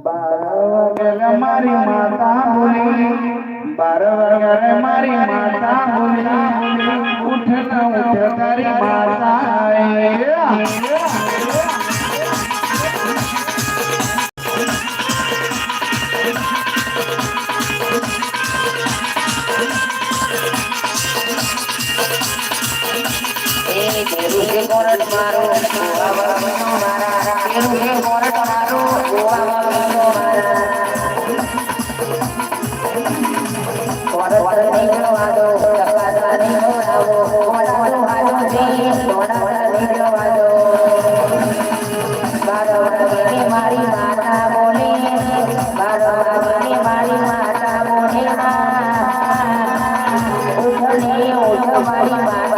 બાર વાગ્યાનો મારે માતા બોલી બાર વાગ્યા મારી માતા બોલી ઉઠ ઉઠ તારી માતા એ કોરટ મારો ગોવા બાબાનો મારા તેરું છે કોરટ મારો ગોવા બાબાનો મારા કોરટ નીકળવા દો ચકાસવા નીકળવાવો કોરટ હાલો છે કોરટ નીકળવા દો બારો વાગે મારી માતા બોલે બારો વાગે મારી માતા બોલે ઉઠને ઉઠ મારી માતા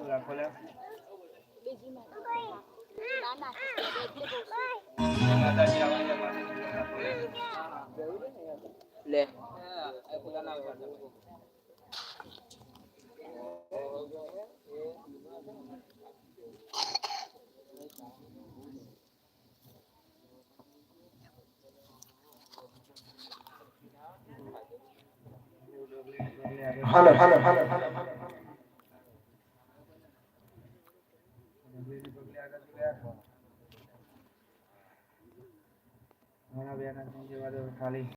খোলা খোলা লে ভালো ভালো ভালো ভালো ખાલી